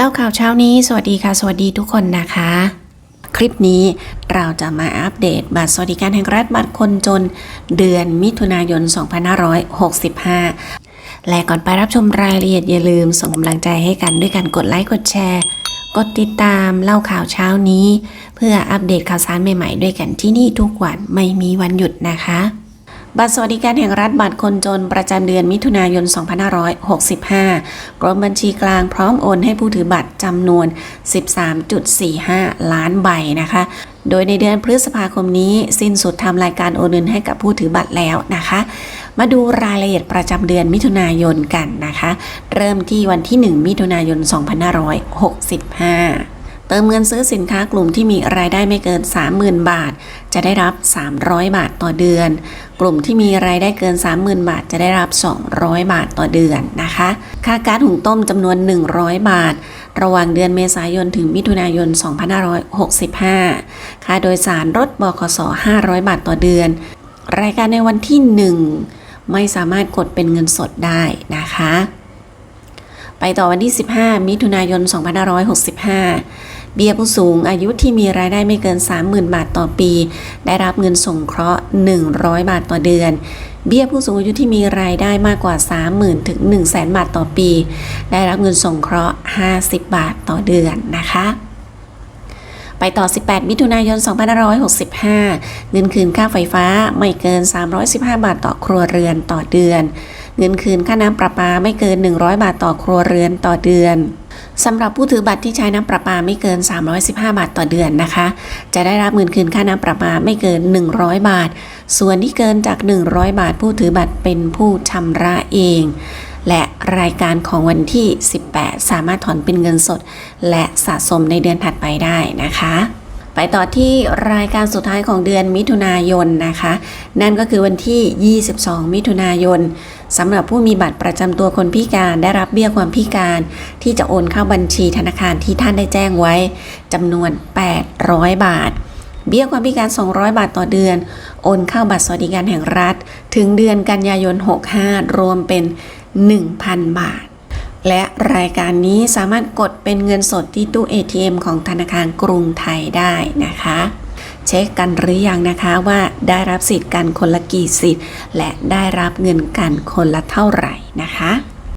เล่าข่าวเช้านี้ สวัสดีค่ะ สวัสดีทุกคนนะคะ คลิปนี้เราจะมาอัปเดตบัตรสวัสดิการแห่งรัฐบัตรคนจน เดือนมิถุนายน 2565 และก่อนไปรับชมรายละเอียดอย่าลืมส่งกำลังใจให้กันด้วยการกดไลค์กดแชร์กดติดตามเล่าข่าวเช้านี้ เพื่ออัปเดตข่าวสารใหม่ๆ ด้วยกันที่นี่ทุกวันไม่มีวันหยุดนะคะ บัตรสวัสดิการแห่งรัฐบัตรคนจนประจำเดือนมิถุนายน 2565 กรมบัญชีกลางพร้อมโอนให้ผู้ถือบัตรจำนวน 13.45 ล้านใบนะคะ โดยในเดือนพฤษภาคมนี้ สิ้นสุดทำรายการโอนเงินให้กับผู้ถือบัตรแล้วนะคะ มาดูรายละเอียดประจำเดือนมิถุนายนกันนะคะ เริ่มที่วันที่ 1 มิถุนายน 2565เติมเงินซื้อสินค้ากลุ่มที่มีรายได้ไม่เกิน 30,000 บาท จะได้รับ 300 บาทต่อเดือน กลุ่มที่มีรายได้เกิน 30,000 บาทจะได้รับ 200 บาทต่อเดือนนะคะ ค่าก๊าซหุงต้มจำนวน 100 บาท ระหว่างเดือนเมษายนถึงมิถุนายน 2565 ค่าโดยสารรถบขส500 บาทต่อเดือน รายการในวันที่ 1 ไม่สามารถกดเป็นเงินสดได้นะคะ ไปต่อวันที่ 15 มิถุนายน 2565 เบี้ยผู้สูงอายุที่มีรายได้ไม่เกิน 30,000 บาทต่อปี ได้รับเงินสงเคราะห์ 100 บาทต่อเดือน เบี้ยผู้สูงอายุที่มีรายได้มากกว่า 30,000 ถึง 100,000 บาทต่อปี ได้รับเงินสงเคราะห์ 50 บาทต่อเดือนนะคะไปต่อ 18 มิถุนายน 2565 เงินคืนค่าไฟฟ้าไม่เกิน 315 บาทต่อครัวเรือนต่อเดือน เงินคืนค่าน้ำประปาไม่เกิน 100 บาทต่อครัวเรือนต่อเดือน สำหรับผู้ถือบัตรที่ใช้น้ำประปาไม่เกิน 315 บาทต่อเดือนนะคะ จะได้รับเงินคืนค่าน้ำประปาไม่เกิน 100 บาท ส่วนที่เกินจาก 100 บาท ผู้ถือบัตรเป็นผู้ชำระเอง และรายการของวันที่ 18 สามารถถอนเป็นเงินสด และสะสมในเดือนถัดไปได้นะคะ ไปต่อที่รายการสุดท้ายของเดือนมิถุนายนนะคะ นั่นก็คือวันที่ 22 มิถุนายนสำหรับผู้มีบัตรประจำตัวคนพิการได้รับเบี้ยความพิการ ที่จะโอนเข้าบัญชีธนาคารที่ท่านได้แจ้งไว้จำนวน 800 บาทเบี้ยความพิการ 200 บาทต่อเดือน โอนเข้าบัตรสวัสดิการแห่งรัฐ ถึงเดือนกันยายน 65 รวมเป็น 1,000 บาท และรายการนี้สามารถกดเป็นเงินสดที่ตู้ ATM ของธนาคารกรุงไทยได้นะคะ เช็คกันหรือยังนะคะว่าได้รับสิทธิ์กันคนละกี่สิทธิ์ และได้รับเงินกันคนละเท่าไหร่นะคะ